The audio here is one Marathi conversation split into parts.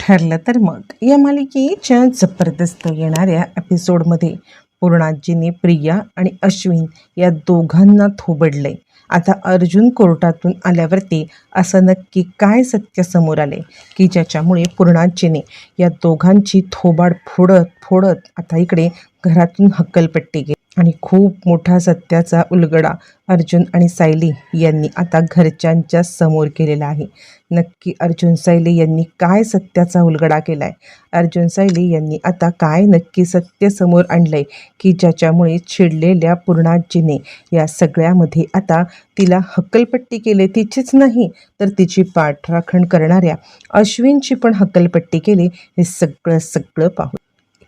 ठरलं तर मग. या मालिकेच्या जबरदस्त येणाऱ्या एपिसोडमध्ये पूर्णाजीने प्रिया आणि अश्विन या दोघांना थोबडलंय. आता अर्जुन कोर्टातून आल्यावरती असं नक्की काय सत्य समोर आले की ज्याच्यामुळे पूर्णाजीने या दोघांची थोबाड फोडत फोडत आता इकडे घरातून हक्कलपट्टी गेली आणि खूप मोठा सत्याचा उलगडा अर्जुन आणि सायली यांनी आता घरच्यांच्या समोर केलेला आहे. नक्की अर्जुन सैली यांनी काय सत्याचा उलगडा केला आहे अर्जुन सैली यांनी आता काय नक्की सत्य समोर आणलंय? की ज्याच्यामुळे चिडलेल्या पूर्णाजीने या सगळ्यामध्ये आता तिला हक्कलपट्टी केली तिचीच नाही तर तिची पाठराखण करणाऱ्या अश्विनची पण हक्कलपट्टी केली हे सगळं सगळं पाहू.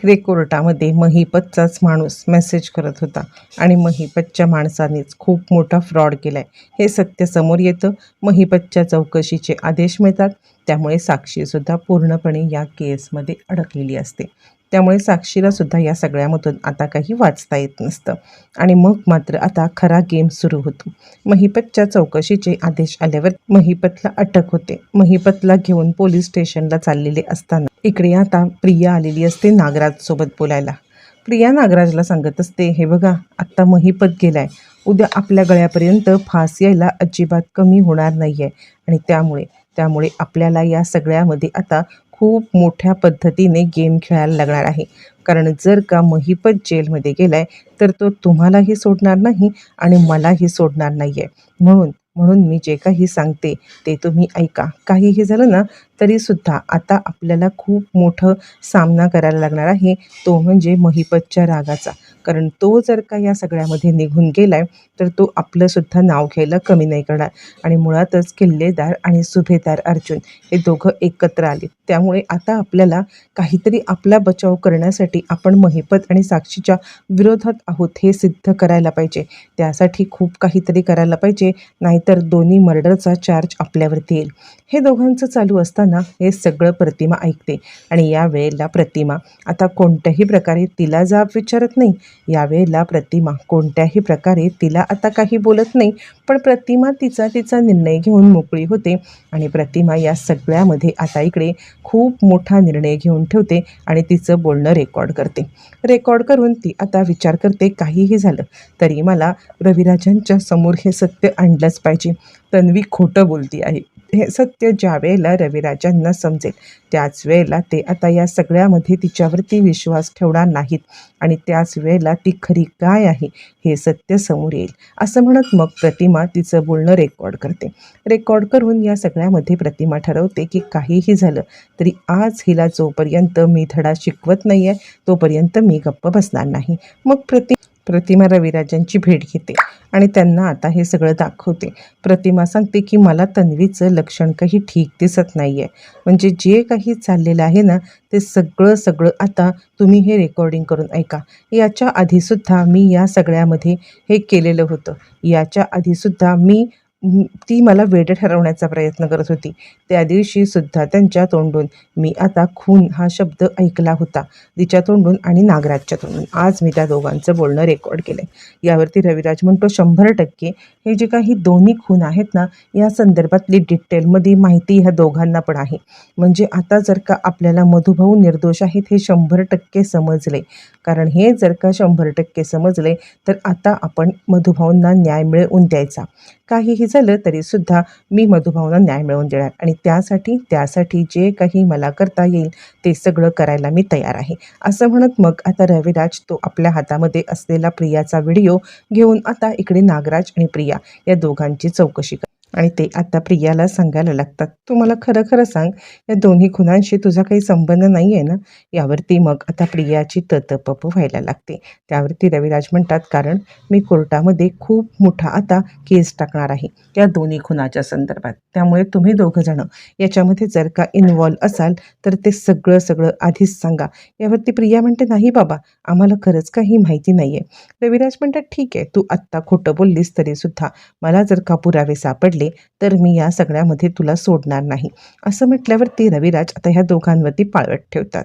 इकडे कोर्टामध्ये महिपतचाच माणूस मेसेज करत होता. आणि महिपतच्या माणसानेच खूप मोठा फ्रॉड केला आहे हे सत्य समोर येतं. महिपतच्या चौकशीचे आदेश मिळतात. त्यामुळे साक्षीसुद्धा पूर्णपणे या केसमध्ये अडकलेली असते. त्यामुळे साक्षीला सुद्धा या सगळ्यामधून आता काही वाचता येत नसतं. आणि मग मात्र आता खरा गेम सुरू होतो. महिपतच्या चौकशीचे आदेश आल्यावर महिपतला अटक होते. महिपतला घेऊन पोलीस स्टेशनला चाललेले असताना इकडे आता प्रिया आलेली असते नागराजसोबत बोलायला. प्रिया नागराजला सांगत असते हे बघा आत्ता महिपत गेलाय. उद्या आपल्या गळ्यापर्यंत फास यायला अजिबात कमी होणार नाही आहे आणि त्यामुळे त्यामुळे आपल्याला या सगळ्यामध्ये आता खूप मोठ्या पद्धतीने गेम खेळायला लागणार आहे. कारण जर का महिपत जेलमध्ये गेलाय तर तो तुम्हालाही सोडणार नाही आणि मलाही सोडणार नाही आहे म्हणून म्हणून मी जे काही सांगते ते तुम्ही ऐका. काहीही झालं ना तरीसुद्धा आता आपल्याला खूप मोठं सामना करायला लागणार आहे. तो म्हणजे महिपतच्या रागाचा. कारण तो जर का या सगळ्यामध्ये निघून गेला आहे तर तो आपलंसुद्धा नाव घ्यायला कमी नाही करणार. आणि मुळातच किल्लेदार आणि सुभेदार अर्जुन हे दोघं एकत्र आले. त्यामुळे आता आपल्याला काहीतरी आपला बचाव करण्यासाठी आपण महिपत आणि साक्षीच्या विरोधात आहोत हे सिद्ध करायला पाहिजे. त्यासाठी खूप काहीतरी करायला पाहिजे नाहीतर दोन्ही मर्डरचा चार्ज आपल्यावरती येईल. हे दोघांचं चालू असताना ना हे सगळं प्रतिमा ऐकते. आणि या वेळेला प्रतिमा आता कोणत्याही प्रकारे तिला जाब विचारत नाही यावेळेला प्रतिमा कोणत्याही प्रकारे तिला आता काही बोलत नाही पण प्रतिमा तिचा तिचा निर्णय घेऊन मोकळी होते आणि प्रतिमा या सगळ्यामध्ये आता इकडे खूप मोठा निर्णय घेऊन ठेवते आणि तिचं बोलणं रेकॉर्ड करते. रेकॉर्ड करून ती आता विचार करते काहीही झालं तरी मला रविराजांच्या समोर हे सत्य आणलंच पाहिजे. तन्वी खोटं बोलती आहे. हे सत्य ज्या वेळेला रविराजांना समजेल त्याच वेळेला ते आता या सगळ्यामध्ये तिच्यावरती विश्वास ठेवणार नाहीत आणि त्याच वेळेला ती खरी काय आहे हे सत्य समोर येईल असं म्हणत मग प्रतिमा तिचं बोलणं रेकॉर्ड करते. रेकॉर्ड करून या सगळ्यामध्ये प्रतिमा ठरवते की काहीही झालं तरी आज हिला जोपर्यंत मी धडा शिकवत नाही आहे तोपर्यंत मी गप्प बसणार नाही. मग प्रति प्रतिमा रविराजांची भेट घेते आणि त्यांना आता हे सगळं दाखवते. प्रतिमा सांगते की मला तन्वीचं लक्षण काही ठीक दिसत नाही आहे म्हणजे जे काही चाललेलं आहे ना ते सगळं सगळं आता तुम्ही हे रेकॉर्डिंग करून ऐका. याच्या आधीसुद्धा मी या सगळ्यामध्ये हे केलेलं होतं. याच्या आधीसुद्धा मी ती मला वेडे ठरवण्याचा प्रयत्न करत होती. त्या दिवशी सुद्धा त्यांच्या तोंडून मी आता खून हा शब्द ऐकला होता. तिच्या तोंडून आणि नागराजच्या तोंडून. आज मी त्या दोघांचं बोलणं रेकॉर्ड केलं यावरती रविराज म्हणतो शंभर टक्के हे जे काही दोन्ही खून आहेत ना या संदर्भातली डिटेलमध्ये माहिती ह्या दोघांना पण आहे. म्हणजे आता जर का आपल्याला मधुभाऊ निर्दोष आहेत हे शंभर टक्के समजले. कारण हे जर का शंभर टक्के समजले तर आता आपण मधुभाऊंना न्याय मिळवून द्यायचा. काहीही झालं तरीसुद्धा मी मधुभाऊंना न्याय मिळवून देणार. आणि त्यासाठी त्यासाठी जे काही मला करता येईल ते सगळं करायला मी तयार आहे. असं म्हणत मग आता रविराज तो आपल्या हातामध्ये असलेला प्रियाचा व्हिडिओ घेऊन आता इकडे नागराज आणि प्रिया या दोघांची चौकशी कर आणि ते आता प्रियाला सांगायला लागतात. तू मला खरं खरं सांग या दोन्ही खुनांशी तुझा काही संबंध नाही आहे ना? यावरती मग आता प्रियाची ततपप व्हायला लागते. त्यावरती रविराज म्हणतात कारण मी कोर्टामध्ये खूप मोठा आता केस टाकणार आहे. या दोन्ही खुनाच्या संदर्भात. त्यामुळे तुम्ही दोघंजणं याच्यामध्ये जर का इन्वॉल्व असाल तर ते सगळं सगळं आधीच सांगा. यावरती प्रिया म्हणते नाही बाबा आम्हाला खरंच काही माहिती नाही आहे रविराज म्हणतात ठीक आहे तू आत्ता खोटं बोललीस तरीसुद्धा मला जर का पुरावे सापडले तर मी या सगळ्यामध्ये तुला सोडणार नाही. असं म्हटल्यावरती रविराज आता ह्या दोघांवरती पाळत ठेवतात.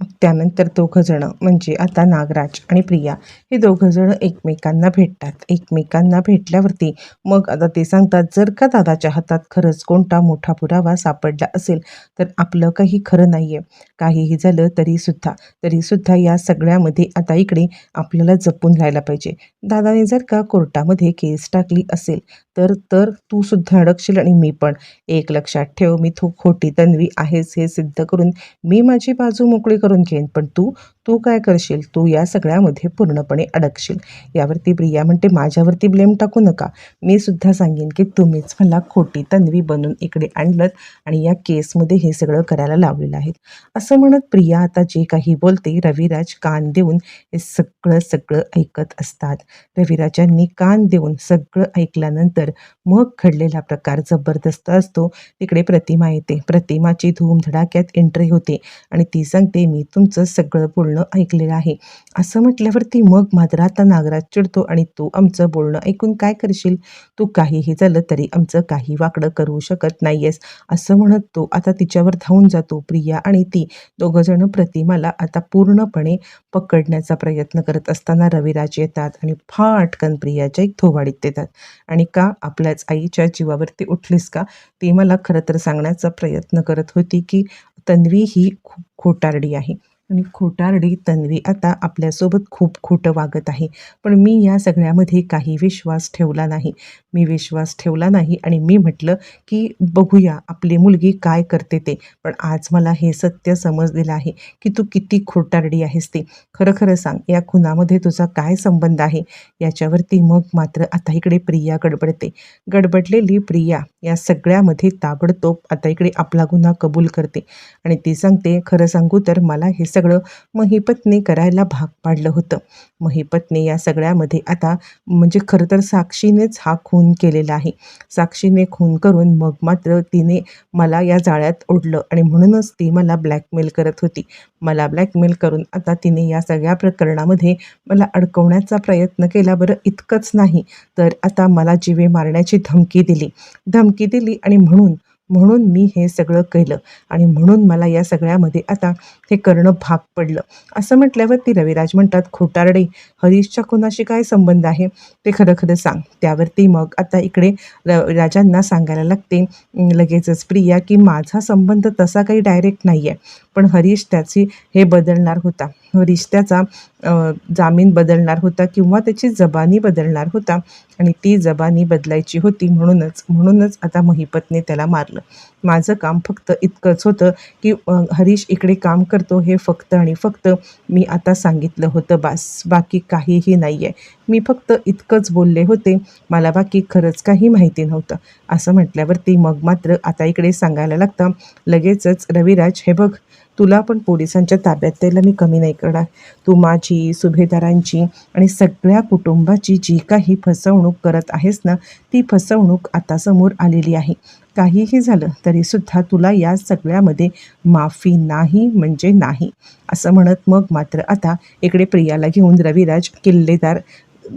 त्यानंतर दोघंजणं म्हणजे आता नागराज आणि प्रिया हे दोघंजणं एकमेकांना भेटतात. एकमेकांना भेटल्यावरती मग आता ते सांगतात जर का दादाच्या हातात खरंच कोणता मोठा पुरावा सापडला असेल तर आपलं काही खरं नाही आहे काहीही झालं तरीसुद्धा तरीसुद्धा या सगळ्यामध्ये आता इकडे आपल्याला जपून राहायला पाहिजे. दादाने जर का कोर्टामध्ये केस टाकली असेल तर तर तू सुद्धा अडकशील आणि मी पण. एक लक्षात ठेव मी तू खोटी तन्वी आहेस हे सिद्ध करून मी माझी बाजू मोकळी करून घेईन. पण तू तू काय करशील? तू या सगळ्यामध्ये पूर्णपणे अडकशील. यावरती प्रिया म्हणते माझ्यावरती ब्लेम टाकू नका. मी सुद्धा सांगेन की तुम्हीच मला खोटी तन्वी बनून इकडे आणलं आणि या केसमध्ये हे सगळं करायला लावलेलं आहे असं म्हणत प्रिया आता जे काही बोलते रविराज कान देऊन हे सगळं सगळं ऐकत असतात. रविराजांनी कान देऊन सगळं ऐकल्यानंतर मग घडलेला प्रकार जबरदस्त असतो. तिकडे प्रतिमा येते. प्रतिमाची धूमधडाक्यात एंट्री होते आणि ती सांगते मी तुमचं सगळं पूर्ण बोलणं ऐकलेलं आहे. असं म्हटल्यावरती मग मात्र आता नागराज चिडतो आणि तू आमचं बोलणं ऐकून काय करशील? तू काहीही झालं तरी आमचं काही वाकडं करू शकत नाहीयेस. असं म्हणत तो आता तिच्यावर धावून जातो. प्रिया आणि ती दोघंजणं प्रतिमाला आता पूर्णपणे पकडण्याचा प्रयत्न करत असताना रविराज येतात आणि फाटकन प्रियाच्या एक थोबाडीत देतात. आणि का आपल्याच आईच्या जीवावरती उठलीस का? ती मला खरं तर सांगण्याचा प्रयत्न करत होती की तन्वी ही खूप खोटारडी आहे. आणि खोटारडी तन्वी आता आपल्यासोबत खूप खोटं वागत आहे. पण मी या सगळ्यामध्ये काही विश्वास ठेवला नाही. मी विश्वास ठेवला नाही आणि मी म्हटलं की बघूया आपली मुलगी काय करते ते. पण आज मला हे सत्य समजलेलं आहे की तू किती खोटारडी आहेस ते. खरं खरं सांग या खुनामध्ये तुझा काय संबंध आहे? याच्यावरती मग मात्र आता इकडे प्रिया गडबडते. गडबडलेली प्रिया या सगळ्यामध्ये ताबडतोब आता इकडे आपला गुन्हा कबूल करते. आणि ती सांगते खरं सांगू तर मला हे सगळं महिपतने करायला भाग पाडलं होतं. महिपतने या सगळ्यामध्ये आता म्हणजे खरं तर साक्षीनेच हा खून केलेला आहे. साक्षीने खून करून मग मात्र तिने मला या जाळ्यात ओढलं आणि म्हणूनच ती मला ब्लॅकमेल करत होती. मला ब्लॅकमेल करून आता तिने या सगळ्या प्रकरणामध्ये मला अडकवण्याचा प्रयत्न केला बरं इतकंच नाही. तर आता मला जीवे मारण्याची धमकी दिली. धमकी दिली आणि म्हणून म्हणून मी हे सगळं केलं आणि म्हणून मला या सगळ्यामध्ये आता हे करणं भाग पडलं. असं म्हटल्यावर ती रविराज म्हणतात खोटारडे हरीशच्या कोणाशी काय संबंध आहे? ते खरं खरं सांग. त्यावरती मग आता इकडे राजांना सांगायला लागते लगेचच प्रिया की माझा संबंध तसा काही डायरेक्ट नाही आहे पण हरीश त्याची हे बदलणार होता. हरीश त्याचा जामीन बदलणार होता किंवा त्याची जबानी बदलणार होता. आणि ती जबानी बदलायची होती म्हणूनच म्हणूनच आता महिपतने त्याला मारलं. माझं काम फक्त इतकंच होतं की हरीश इकडे काम करतो हे फक्त आणि फक्त मी आता सांगितलं होतं बास बाकी काहीही नाही आहे मी फक्त इतकंच बोलले होते मला बाकी खरंच काही माहिती नव्हतं. असं म्हटल्यावरती मग मात्र आता इकडे सांगायला लागतं लगेचच रविराज हे बघ तुला पण पोलिसांच्या ताब्यात द्यायला मी कमी नाही करणार. तू माझी सुभेदारांची आणि सगळ्या कुटुंबाची जी काही फसवणूक करत आहेस ना ती फसवणूक आता समोर आलेली आहे. काहीही झालं तरीसुद्धा तुला या सगळ्यामध्ये माफी नाही म्हणजे नाही. असं म्हणत मग मात्र आता इकडे प्रियाला घेऊन रविराज किल्लेदार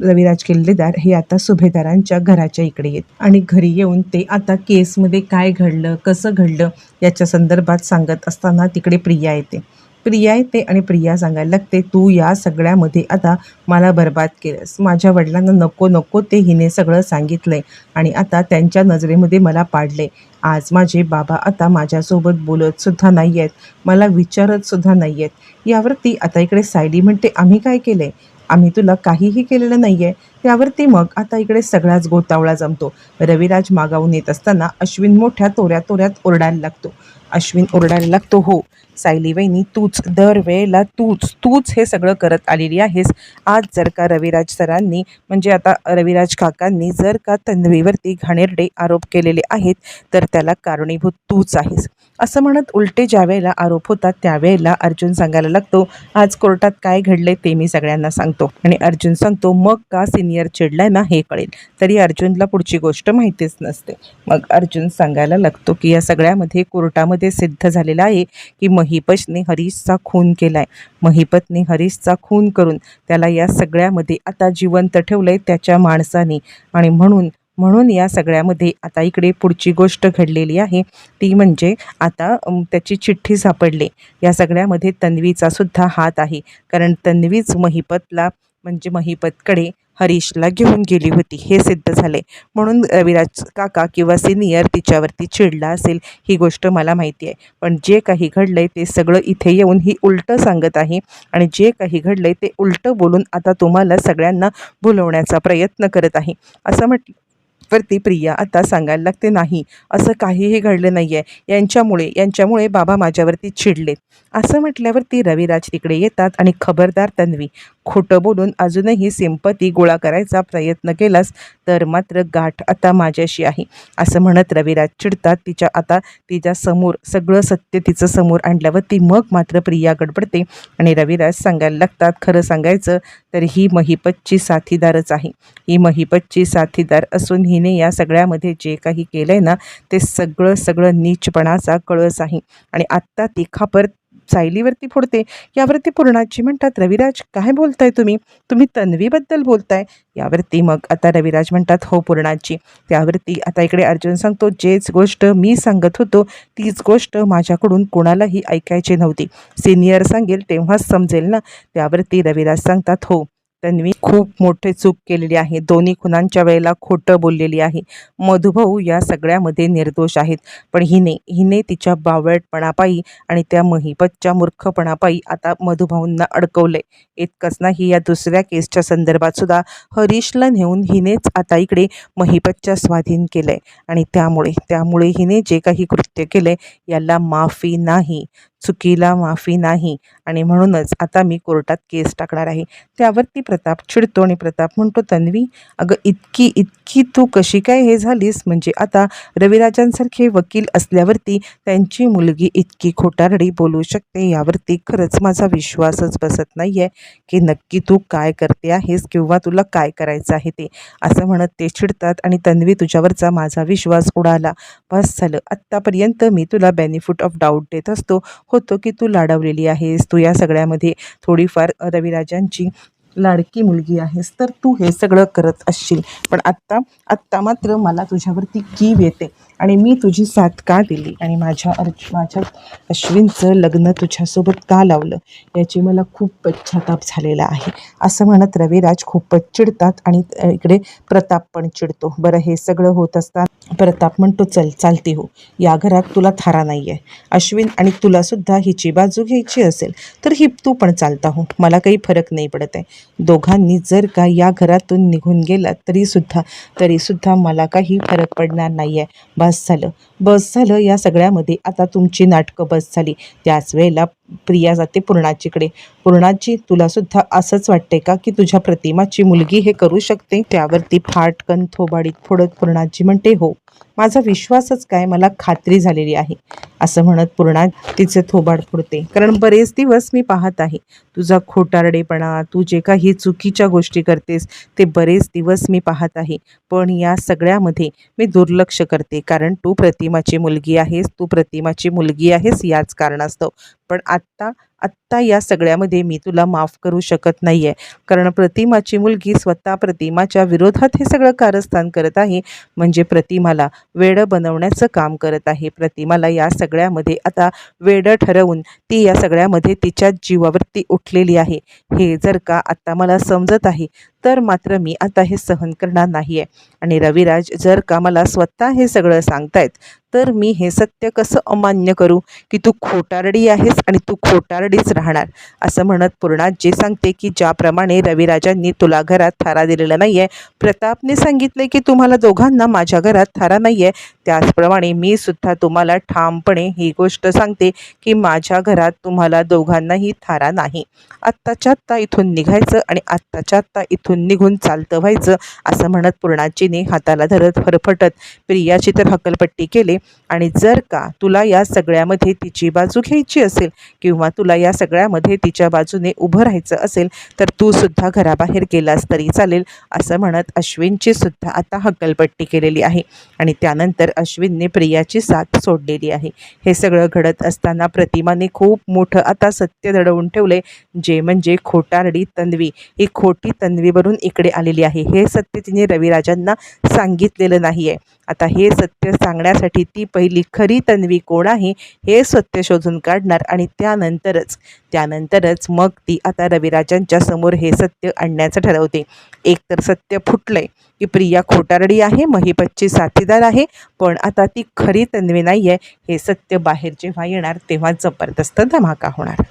रविराज किल्लेदार हे आता सुभेदारांच्या घराच्या इकडे येत आणि घरी येऊन ते आता केसमध्ये काय घडलं कसं घडलं याच्या संदर्भात सांगत असताना तिकडे प्रिया येते. प्रिया येते आणि प्रिया सांगायला लागते तू या सगळ्यामध्ये आता मला बर्बाद केलंस. माझ्या वडिलांना नको नको ते हिने सगळं सांगितलंय आणि आता त्यांच्या नजरेमध्ये मला पाडले आज माझे बाबा आता माझ्यासोबत बोलतसुद्धा नाही आहेत मला विचारतसुद्धा नाही आहेत यावरती आता इकडे सायली म्हणते आम्ही काय केलंय? आम्ही तुला काहीही केलेलं नाही आहे त्यावरती मग आता इकडे सगळाच गोतावळा जमतो. रविराज मागावून येत असताना अश्विन मोठ्या तोऱ्या तोऱ्यात ओरडायला लागतो. अश्विन ओरडायला लागतो हो सायली वहिनी तूच दरवेळेला तूच तूच हे सगळं करत आलेली आहेस. आज जर का रविराज सरांनी म्हणजे आता रविराज काकांनी जर का तन्वीवरती घाणेरडे आरोप केलेले आहेत तर त्याला कारणीभूत तूच आहेस. असं म्हणत उलटे ज्या वेळेला आरोप होतात त्यावेळेला अर्जुन सांगायला लागतो आज कोर्टात काय घडले ते मी सगळ्यांना सांगतो. आणि अर्जुन सांगतो मग का सिनियर चिडलाय ना हे कळेल. तरी अर्जुनला पुढची गोष्ट माहितीच नसते. मग अर्जुन सांगायला लागतो की या सगळ्यामध्ये कोर्टामध्ये सिद्ध झालेलं आहे की महिपतने हरीशचा खून केलाय. महिपतने हरीशचा खून करून त्याला या सगळ्यामध्ये आता जिवंत ठेवलंय त्याच्या माणसाने. आणि म्हणून म्हणून या सगळ्यामध्ये आता इकडे पुढची गोष्ट घडलेली आहे. ती म्हणजे आता त्याची चिठ्ठी सापडली. या सगळ्यामध्ये तन्वीचा सुद्धा हात आहे. कारण तन्वीच महिपतला म्हणजे महिपतकडे हरीशला घेऊन गेली होती. हे सिद्ध झाले. म्हणून रविराज काका किंवा सिनियर तिच्यावरती चिडला असेल ही गोष्ट मला माहिती आहे. पण जे काही घडलंय ते सगळं इथे येऊन ही उलटं सांगत आहे. आणि जे काही घडलंय ते उलटं बोलून आता तुम्हाला सगळ्यांना भुलवण्याचा प्रयत्न करत आहे. असं म्हटलं वरती प्रिया आता सांगायला लागते नाही असं काहीही घडलं नाही आहे यांच्यामुळे यांच्यामुळे बाबा माझ्यावरती चिडलेत. असं म्हटल्यावरती रविराज तिकडे येतात आणि खबरदार तन्वी खोटं बोलून अजूनही सिंपती गोळा करायचा प्रयत्न केलास तर मात्र गाठ आता माझ्याशी आहे. असं म्हणत रविराज चिडतात. तिच्या आता तिच्या समोर सगळं सत्य तिचं समोर आणल्यावर ती मग मात्र प्रिया गडबडते आणि रविराज सांगायला लागतात खरं सांगायचं तर ही महिपतची साथीदारच आहे. ही महिपतची साथीदार असून हिने या सगळ्यामध्ये जे काही केलं आहे ना ते सगळं सगळं नीचपणाचा कळस आहे. आणि आत्ता ती खापर सायलीवरती फोडते. यावरती पूर्णाजी म्हणतात रविराज काय बोलताय तुम्ही? तुम्ही तन्वीबद्दल बोलताय. यावरती मग आता रविराज म्हणतात हो पूर्णाजी. त्यावरती आता इकडे अर्जुन सांगतो जेच गोष्ट मी सांगत होतो तीच गोष्ट माझ्याकडून कोणालाही ऐकायची नव्हती. सिनियर सांगेल तेव्हाच समजेल ना. त्यावरती रविराज सांगतात हो तन्वी खूप मोठे चूक केलेली आहे. दोन्ही खुनांच्या वेळेला खोटं बोललेली आहे. मधुभाऊ या सगळ्यामध्ये निर्दोष आहेत. पण हिने हिने तिच्या बावळटपणापायी आणि त्या महिपतच्या मूर्खपणापायी आता मधुभाऊंना अडकवले इतकंच नाही या दुसऱ्या केसच्या संदर्भात सुद्धा हरीशला नेऊन हिनेच आता इकडे महिपतच्या स्वाधीन केलंय. आणि त्यामुळे त्यामुळे हिने जे काही कृत्य केलंय याला माफी नाही. चुकीला माफी नाही. आणि म्हणूनच आता मी कोर्टात केस टाकणार आहे. त्यावरती प्रताप चिडतो आणि प्रताप म्हणतो तन्वी अगं इतकी इतकी तू कशी काय हे झालीस? म्हणजे आता रविराजांसारखे वकील असल्यावरती त्यांची मुलगी इतकी खोटारडी बोलू शकते? यावरती खरंच माझा विश्वासच बसत नाही आहे की नक्की तू काय करते आहेस किंवा तुला काय करायचं आहे ते. असं म्हणत ते चिडतात आणि तन्वी तुझ्यावरचा माझा विश्वास उडाला. बस झालं. आत्तापर्यंत मी तुला बेनिफिट ऑफ डाऊट देत असतो. होतो की तू लाडवलेली आहेस तू या सगळ्यामध्ये थोडीफार रविराजांची लाडकी मुलगी आहेस तर तू हे सगळं करत असशील. पण आत्ता आत्ता मात्र मला तुझ्यावरती कीव येते आणि मी तुझी साथ का दिली? आणि माझ्या अर्ज माझ्या अश्विनचं लग्न तुझ्यासोबत का लावलं? याची मला खूप पश्चाताप झालेला आहे. असं म्हणत रविराज खूपच चिडतात आणि इकडे प्रताप पण चिडतो. बरं हे सगळं होत असतात प्रताप म्हणतो चल चालती हो. या घरात तुला थारा नाही आहे अश्विन आणि तुलासुद्धा हिची बाजू घ्यायची असेल तर ही तू पण चालता हो. मला काही फरक नाही पडत आहे. दोघांनी जर का या घरातून निघून गेलात तरीसुद्धा तरीसुद्धा मला काही फरक पडणार नाही आहे बस झालं. बस झालं या सगळ्यामध्ये आता तुमची नाटकं बस झाली. त्याच वेळेला प्रिया जाते पूर्णाजीकडे. पूर्णाजी तुलासुद्धा असंच वाटते का की तुझ्या प्रतिमाची मुलगी हे करू शकते? त्यावरती फाटकन थोबाडीत फोडत पूर्णाजी म्हणते हो. माझा विश्वासच काय? मला खात्री झालेली आहे. असं म्हणत पूर्णा तिचे थोबाड फोडते कारण बरेच दिवस मी पाहत आहे. तुझा खोटारडेपणा तू जे काही चुकीच्या गोष्टी करतेस ते बरेच दिवस मी पाहत आहे. पण या सगळ्यामध्ये मी दुर्लक्ष करते. कारण तू प्रतिमाची मुलगी आहेस तू प्रतिमाची मुलगी आहेस याच कारणास्तव. पण आत्ता आत्ता आत्ता या सगळ्यामध्ये मी तुला माफ करू शकत नाही आहे कारण प्रतिमाची मुलगी स्वतः प्रतिमाच्या विरोधात हे सगळं कारस्थान करत आहे. म्हणजे प्रतिमाला वेडं बनवण्याचं काम करत आहे. प्रतिमाला या सगळ्यामध्ये आता वेडं ठरवून ती या सगळ्यामध्ये तिच्या जीवावरती उठलेली आहे. हे जर का आत्ता मला समजत आहे तर मात्र मी आता हे सहन करणार नाही आहे आणि रविराज जर का मला स्वतः हे सगळं सांगतायत तर मी हे सत्य कसं अमान्य करू? की तू खोटारडी आहेस आणि तू खोटारडीच राहणार. असं म्हणत पूर्णात जे सांगते की ज्याप्रमाणे रविराजांनी तुला घरात थारा दिलेला नाही आहे प्रतापने सांगितले की तुम्हाला दोघांना माझ्या घरात थारा नाही आहे त्याचप्रमाणे मी सुद्धा तुम्हाला ठामपणे ही गोष्ट सांगते की माझ्या घरात तुम्हाला दोघांनाही थारा नाही. आत्ताच्या आत्ता इथून निघायचं आणि आत्ताच्या आत्ता इथून निघून चालतं व्हायचं असं म्हणत पूर्णाजीने हाताला धरत फरफटत प्रियाची तर हकलपट्टी केली. आणि जर का तुला या सगळ्यामध्ये तिची बाजू घ्यायची असेल किंवा तुला या सगळ्यामध्ये तिच्या बाजूने उभं राहायचं असेल तर तू सुद्धा घराबाहेर गेलास तरी चालेल असं म्हणत अश्विनची सुद्धा आता हकलपट्टी केलेली आहे. आणि त्यानंतर अश्विनने प्रियाची साथ सोडलेली आहे. हे सगळं घडत असताना प्रतिमाने खूप मोठं आता सत्य दडवून ठेवले जे म्हणजे खोटारडी तन्वी. ही खोटी तन्वीवरून इकडे आलेली आहे. हे सत्य तिने रविराजांना सांगितलेलं नाही आहे आता हे सत्य सांगण्यासाठी ती पहिली खरी तन्वी कोण आहे हे सत्य शोधून काढणार आणि त्यानंतरच त्यानंतरच मग ती आता रविराजांच्या समोर हे सत्य आणण्याचं ठरवते. एक तर सत्य फुटलंय की प्रिया खोटारडी आहे महिपतची साथीदार आहे पण आता ती खरी तन्वी नाही आहे हे सत्य बाहेर जेव्हा येणार तेव्हा जबरदस्त धमाका होणार.